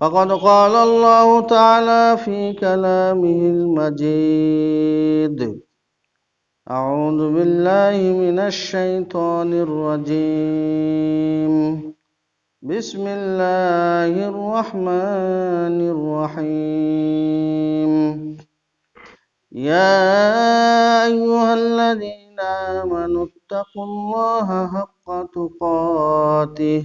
فقد قال الله تعالى في كلامه المجيد. أعوذ بالله من الشيطان الرجيم. بسم الله الرحمن الرحيم. يا أيها الذين آمنوا اتقوا الله حق تقاته.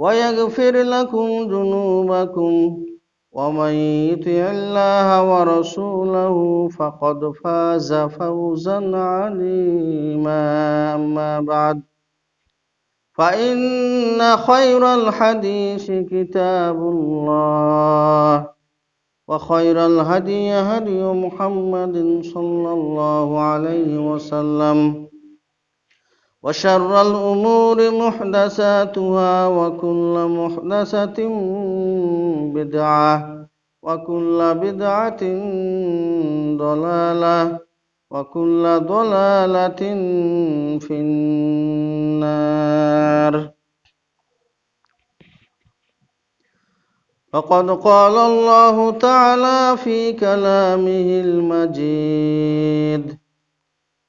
ويغفر لكم ذنوبكم ومن يطع الله ورسوله فقد فاز فوزا عظيما. أما بعد فإن خير الحديث كتاب الله وخير الهدي هدي محمد صلى الله عليه وسلم. وشر الأمور محدثاتها وكل محدثة بدعة وكل بدعة ضلالة وكل ضلالة في النار. فقد قال الله تعالى في كلامه المجيد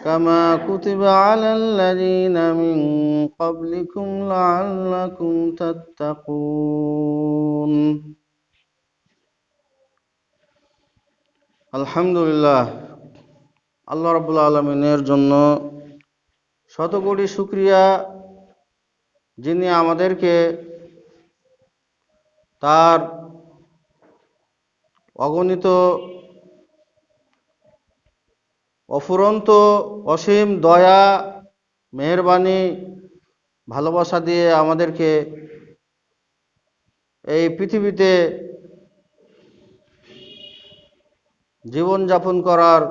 كما كتب على الذين من قبلكم لعلكم تتقون আলহামদুলিল্লাহ আল্লাহ রবুল আলমিনের জন্য শত কোটি শুক্রিয়া যিনি আমাদেরকে তার অগণিত অফুরন্ত, অসীম দয়া, মেহরবানি, ভালোবাসা দিয়ে আমাদেরকে এই পৃথিবীতে জীবনযাপন করার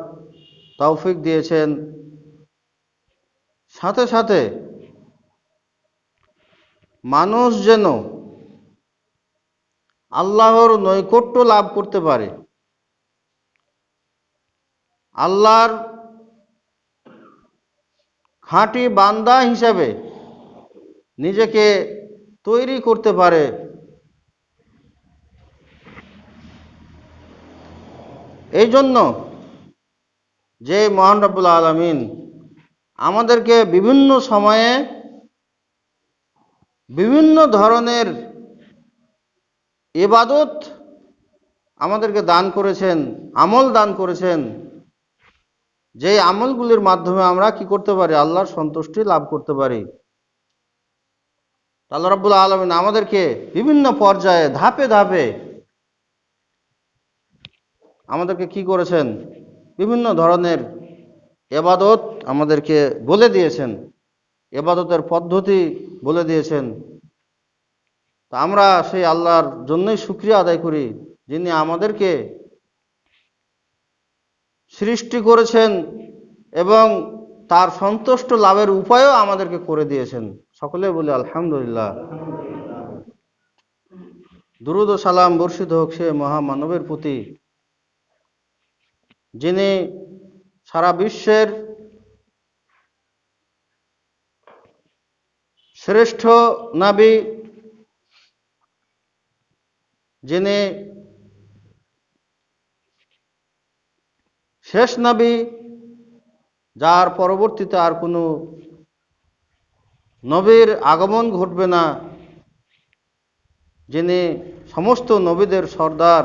তৌফিক দিয়েছেন। সাথে সাথে মানুষ যেন আল্লাহর নৈকট্য লাভ করতে পারে। আল্লাহর খাঁটি বান্দা হিসাবে নিজেকে তৈরি করতে পারে। এই জন্য যে মহান রব্বুল আলমিন আমাদেরকে বিভিন্ন সময়ে বিভিন্ন ধরনের এবাদত আমাদেরকে দান করেছেন, আমল দান করেছেন। যে আমলগুলির মাধ্যমে আমরা কি করতে পারি? আল্লাহর সন্তুষ্টি লাভ করতে পারি। আল্লাহ রাব্বুল আলমিন আমাদেরকে বিভিন্ন পর্যায়ে ধাপে ধাপে আমাদেরকে কি করেছেন? বিভিন্ন ধরনের এবাদত আমাদেরকে বলে দিয়েছেন। এবাদতের পদ্ধতি বলে দিয়েছেন। তা আমরা সেই আল্লাহর জন্যই শুক্রিয়া আদায় করি যিনি আমাদেরকে সৃষ্টি করেছেন এবং তার সন্তুষ্ট লাভের উপায়ও আমাদেরকে করে দিয়েছেন। সকলে বলি আলহামদুলিল্লাহ। দুরুদ সালাম বর্ষিত হোক সে মহামানবের প্রতি, যিনি সারা বিশ্বের শ্রেষ্ঠ নাবী, যিনি শেষ নবী, যার পরবর্তীতে আর কোনো নবীর আগমন ঘটবে না, যিনি সমস্ত নবীদের সর্দার,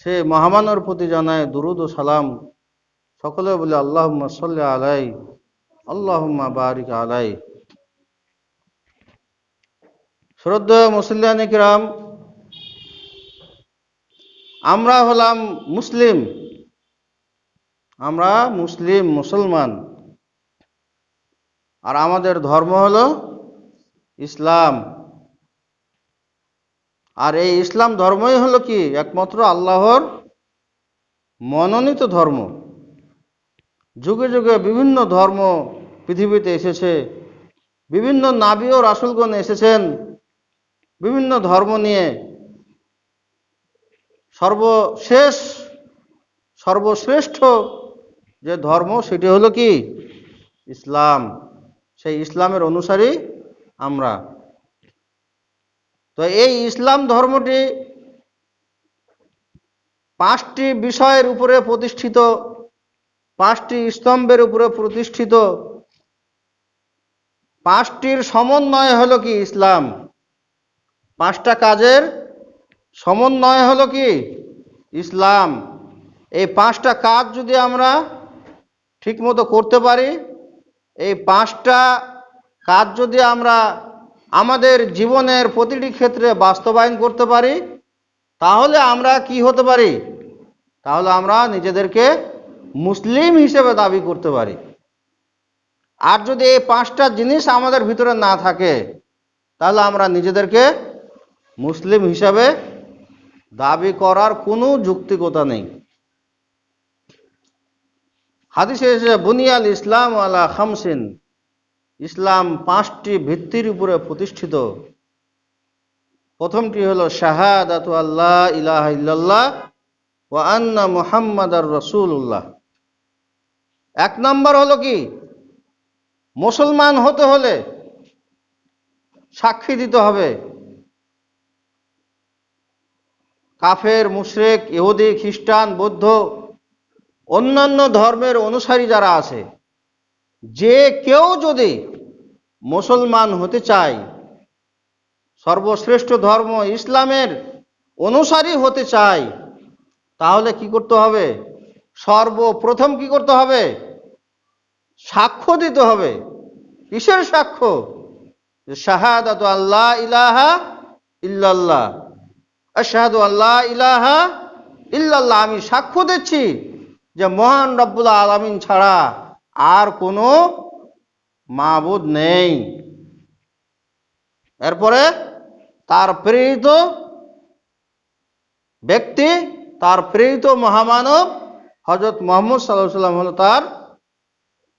সে মহামানর প্রতি জানায় দুরুদ ও সালাম। সকলে বলে আল্লাহ সাল্লি আলাই আল্লাহ বারিক আলাই শ্রদ্ধা মুসলিয়ান কিরাম আমরা হলাম মুসলিম। আমরা মুসলিম, মুসলমান। আর আমাদের ধর্ম হল ইসলাম। আর এই ইসলাম ধর্মই হলো কি? একমাত্র আল্লাহর মনোনীত ধর্ম। যুগে যুগে বিভিন্ন ধর্ম পৃথিবীতে এসেছে। বিভিন্ন নাবী ও রাসুলগণ এসেছেন। বিভিন্ন ধর্ম নিয়ে সর্বশেষ, সর্বশ্রেষ্ঠ যে ধর্ম সেটি হলো কি? ইসলাম। সেই ইসলামের অনুসারী আমরা। তো এই ইসলাম ধর্মটি পাঁচটি বিষয়ের উপরে প্রতিষ্ঠিত, পাঁচটি স্তম্ভের উপরে প্রতিষ্ঠিত। পাঁচটির সমন্বয় হলো কি? ইসলাম। পাঁচটা কাজের সমন্বয় হলো কি? ইসলাম। এই পাঁচটা কাজ যদি আমরা ঠিকমতো করতে পারি, এই পাঁচটা কাজ যদি আমরা আমাদের জীবনের প্রতিটি ক্ষেত্রে বাস্তবায়ন করতে পারি, তাহলে আমরা কি হতে পারি? তাহলে আমরা নিজেদেরকে মুসলিম হিসেবে দাবি করতে পারি। আর যদি এই পাঁচটা জিনিস আমাদের ভিতরে না থাকে, তাহলে আমরা নিজেদেরকে মুসলিম হিসাবে দাবি করার কোনো যুক্তিকতা নেই। হাদিসে এসে বুনিয়াল ইসলাম আলা খামসিন ইসলাম পাঁচটি ভিত্তির উপরে প্রতিষ্ঠিত। প্রথমটি হলো, শাহাদাত আল্লাহ ইলাহ ইল্লাল্লাহ ও আন্না মুহাম্মদ আর রসুল্লাহ এক নম্বর হলো কি? মুসলমান হতে হলে সাক্ষী দিতে হবে। কাফের, মুশরেক, ইহুদি, খ্রিস্টান, বৌদ্ধ, অন্যান্য ধর্মের অনুসারী যারা আছে, যে কেউ যদি মুসলমান হতে চায়, সর্বশ্রেষ্ঠ ধর্ম ইসলামের অনুসারী হতে চায়, তাহলে কি করতে হবে? সর্বপ্রথম কি করতে হবে? সাক্ষ্য দিতে হবে। কিসের সাক্ষ্য? শাহাদাত আল্লাহ ইলাহা ইল্লাল্লাহ। আশহাদু আল্লাহ ইলাহা ইল্লাল্লাহ, আমি সাক্ষ্য দিচ্ছি যে মহান রব্বুল আলামিন ছাড়া আর কোনো মাবুদ নেই। এরপরে তার প্রেরিত ব্যক্তি, তার প্রেরিত মহামানব হজরত মোহাম্মদ সাল্লাহ সাল্লাম হল তার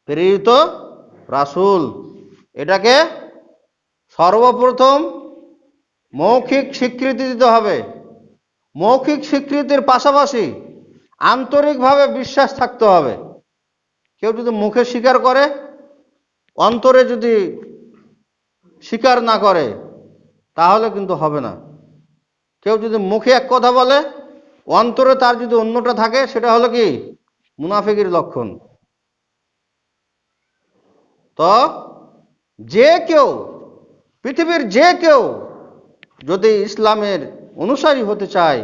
প্রেরিত রাসূল। এটাকে সর্বপ্রথম মৌখিক স্বীকৃতি দিতে হবে। মৌখিক স্বীকৃতির পাশাপাশি আন্তরিকভাবে বিশ্বাস থাকতে হবে। কেউ যদি মুখে স্বীকার করে, অন্তরে যদি স্বীকার না করে, তাহলে কিন্তু হবে না। কেউ যদি মুখে এক কথা বলে, অন্তরে তার যদি অন্যটা থাকে, সেটা হলো কি? মুনাফিকের লক্ষণ। তো যে কেউ, পৃথিবীর যে কেউ যদি ইসলামের অনুসারী হতে চায়,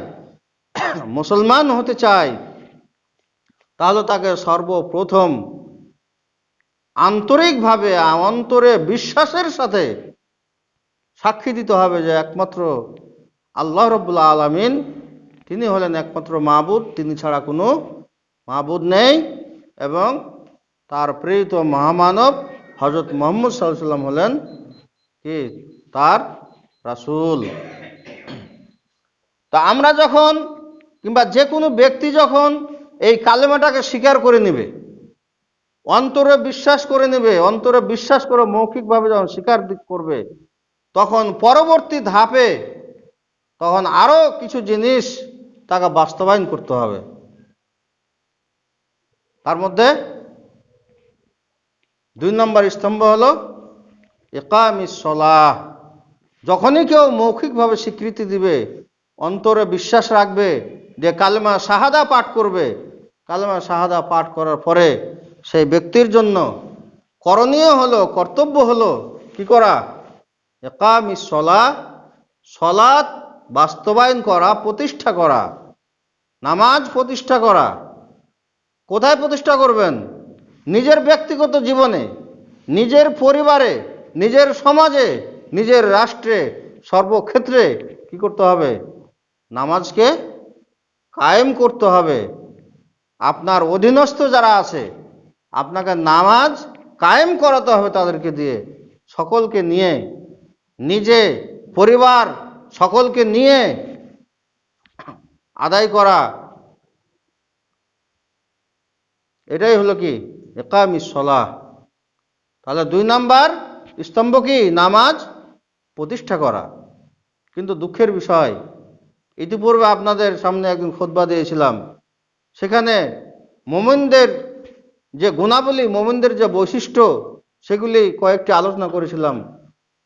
মুসলমান হতে চায়, তাহলে তাকে সর্বপ্রথম আন্তরিকভাবে, অন্তরে বিশ্বাসের সাথে সাক্ষী দিতে হবে যে একমাত্র আল্লাহ রব্বুল্লা আলমিন, তিনি হলেন একমাত্র মাবুদ, তিনি ছাড়া কোনো মাবুদ নেই এবং তার প্রেরিত মহামানব হজরত মোহাম্মদ সাল্লাম হলেন কি? তার রাসূল। তা আমরা যখন কিংবা যে কোনো ব্যক্তি যখন এই কালেমাটাকে স্বীকার করে নেবে, অন্তরে বিশ্বাস করে নেবে, অন্তরে বিশ্বাস করে মৌখিকভাবে যখন স্বীকার করবে, তখন পরবর্তী ধাপে তখন আরও কিছু জিনিস তাকে বাস্তবায়ন করতে হবে। তার মধ্যে দুই নম্বর স্তম্ভ হল একামিস সলাহ। যখনই কেউ মৌখিকভাবে স্বীকৃতি দিবে, অন্তরে বিশ্বাস রাখবে যে কালেমা শাহাদা পাঠ করবে, কালেমা শাহাদা পাঠ করার পরে সেই ব্যক্তির জন্য করণীয় হলো, কর্তব্য হলো কি করা? একামিস সলা, সলাৎ বাস্তবায়ন করা, প্রতিষ্ঠা করা, নামাজ প্রতিষ্ঠা করা। কোথায় প্রতিষ্ঠা করবেন? নিজের ব্যক্তিগত জীবনে, নিজের পরিবারে, নিজের সমাজে নিজের রাষ্ট্রে, সর্বক্ষেত্রে কি করতে হবে? নামাজকে কায়েম করতে হবে। আপনার অধীনস্থ যারা আছে, আপনাকে নামাজ কায়েম করাতে হবে তাদেরকে দিয়ে। সকলকে নিয়ে, নিজে, পরিবার সকলকে নিয়ে আদায় করা। এটাই হলো কি? একামি সলাহ। তাহলে দুই নাম্বার স্তম্ভ কি? নামাজ প্রতিষ্ঠা করা। কিন্তু দুঃখের বিষয়, ইতিপূর্বে আপনাদের সামনে একদিন খোদবা দিয়েছিলাম। সেখানে মোমিনদের যে গুণাবলী, মোমিনদের যে বৈশিষ্ট্য, সেগুলি কয়েকটি আলোচনা করেছিলাম।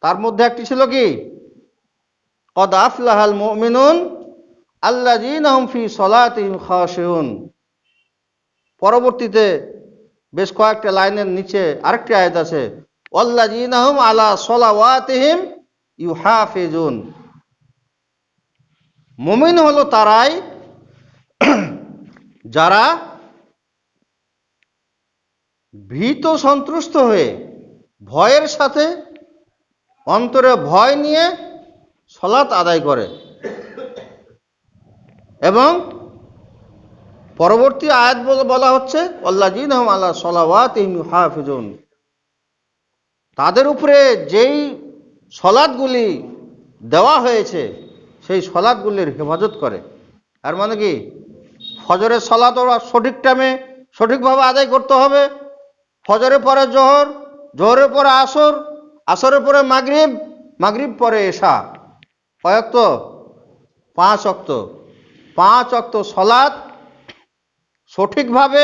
তার মধ্যে একটি ছিল কি? কদ আফলাহাল মুমিনুন আল্লাযীনাহুম ফি সলাতিহিম খাশিউন। পরবর্তীতে বেশ কয়েকটা লাইনের নিচে আরেকটি আয়াত আছে ওয়াল্লাযীনাহুম আলা সলাওয়াতিহিম ইউহাফিজুন। মুমিন হলো তারাই যারা ভীত সন্ত্রস্ত হয়ে ভয়ের সাথে অন্তরে ভয় নিয়ে সলাৎ আদায় করে। এবং পরবর্তী আয়াত বলা হচ্ছে আল্লাহ আল্লাহ সলাওয়াত হাফিজুন তাদের উপরে যেই সলাদগুলি দেওয়া হয়েছে, সেই সলাদগুলির হেফাজত করে। আর মানে কি? ফজরের সলাদ ওরা সঠিক টাইমে সঠিকভাবে আদায় করতে হবে। ফজরের পরে জোহর, জোহরের পরে আসর, আসরের পরে মাগরিব মাগরিব পরে এশা। কয়েক তো পাঁচ অক্ত। পাঁচ অক্ত সলাদ সঠিকভাবে,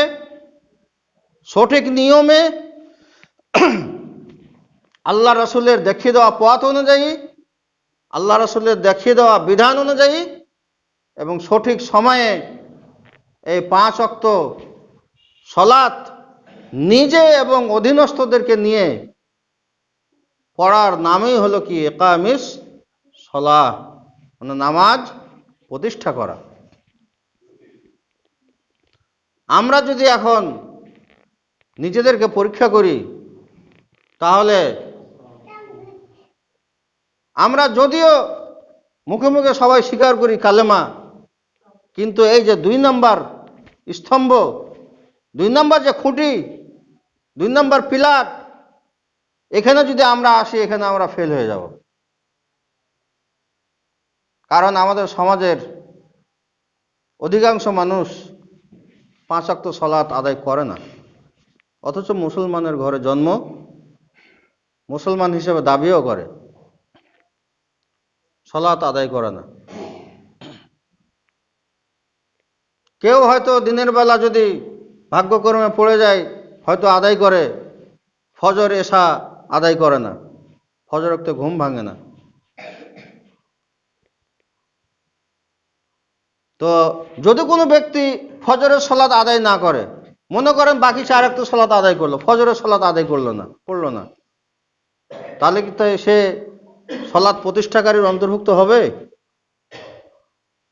সঠিক নিয়মে আল্লাহ রসুলের দেখিয়ে দেওয়া পথ অনুযায়ী, আল্লাহ রসুলের দেখিয়ে দেওয়া বিধান অনুযায়ী এবং সঠিক সময়ে এই পাঁচ অক্ত সলাৎ নিজে এবং অধীনস্থদেরকে নিয়ে পড়ার নামই হলো কি? একামিস সলা মানে নামাজ প্রতিষ্ঠা করা। আমরা যদি এখন নিজেদেরকে পরীক্ষা করি, তাহলে আমরা যদিও মুখে মুখে সবাই স্বীকার করি কালেমা, কিন্তু এই যে দুই নাম্বার স্তম্ভ, দুই নাম্বার যে খুঁটি, দুই নাম্বার পিলার, এখানে যদি আমরা আসি, এখানে আমরা ফেল হয়ে যাব। কারণ আমাদের সমাজের অধিকাংশ মানুষ পাঁচ অক্ত সলাৎ আদায় করে না। অথচ মুসলমানের ঘরে জন্ম, মুসলমান হিসেবে দাবিও করে। সলাৎ আদায় করে না। কেউ হয়তো দিনের বেলা যদি ভাগ্যক্রমে পড়ে যায়, হয়তো আদায় করে, ফজর এসা আদায় করে না। ফজর রক্তে ঘুম ভাঙে না। তো যদি কোনো ব্যক্তি ফজরের সলাৎ আদায় না করে, মনে করেন বাকি চার একটা সলাৎ আদায় করল, ফজরের সলাৎ আদায় করল না করল না, তাহলে কি সে সলাৎ প্রতিষ্ঠাকারীর অন্তর্ভুক্ত হবে?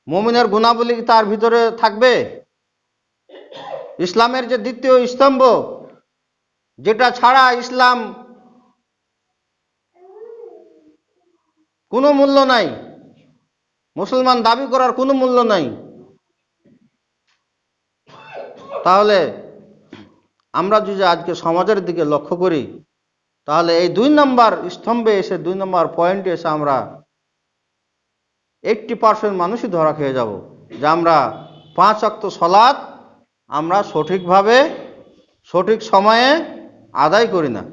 মমিনের গুণাবলী তার ভিতরে থাকবে? ইসলামের যে দ্বিতীয় স্তম্ভ, যেটা ছাড়া ইসলাম কোনো মূল্য নাই। মুসলমান দাবি করার কোনো মূল্য নাই। তাহলে আমরা যদি আজকে সমাজের দিকে লক্ষ্য করি তাহলে এই দুই নম্বর স্তম্ভে এসে, দুই নম্বর পয়েন্টে এসে আমরা এইটটি পার্সেন্ট মানুষই ধরা খেয়ে যাব, যে আমরা পাঁচ অক্ত সলাদ আমরা সঠিকভাবে, সঠিক সময়ে আদায় করি না।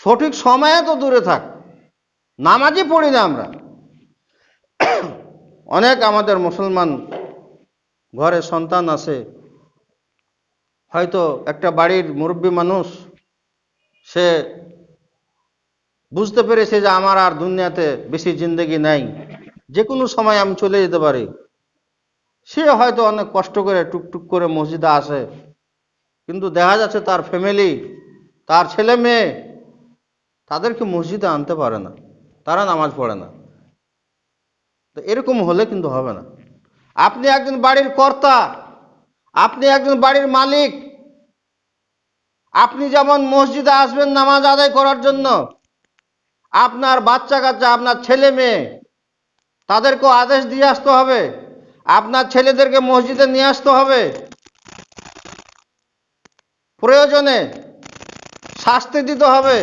সঠিক সময়ে তো দূরে থাক, নামাজই পড়ি না আমরা। অনেক আমাদের মুসলমান ঘরে সন্তান আছে হয়তো একটা বাড়ির মুরব্বী মানুষ, সে বুঝতে পেরেছে যে আমার আর দুনিয়াতে বেশি জিন্দগি নাই। যে কোনো সময় আমি চলে যেতে পারি। সে হয়তো অনেক কষ্ট করে টুকটুক করে মসজিদে আসে। কিন্তু দেখা যাচ্ছে তার ফ্যামিলি, তার ছেলে মেয়ে, তাদেরকে মসজিদে আনতে পারে না। তারা নামাজ পড়ে না। তো এরকম হলে কিন্তু হবে না। আপনি একজন বাড়ির কর্তা আপনি একজন বাড়ির মালিক। আপনি যেমন মসজিদে আসবেন নামাজ আদায় করার জন্য, আপনার বাচ্চা কাচ্চা আপনার ছেলে মেয়ে, তাদেরকেও আদেশ দিয়ে আসতে হবে। আপনার ছেলেদেরকে মসজিদে নিয়ে আসতে হবে। প্রয়োজনে শাস্তি দিতে হবে।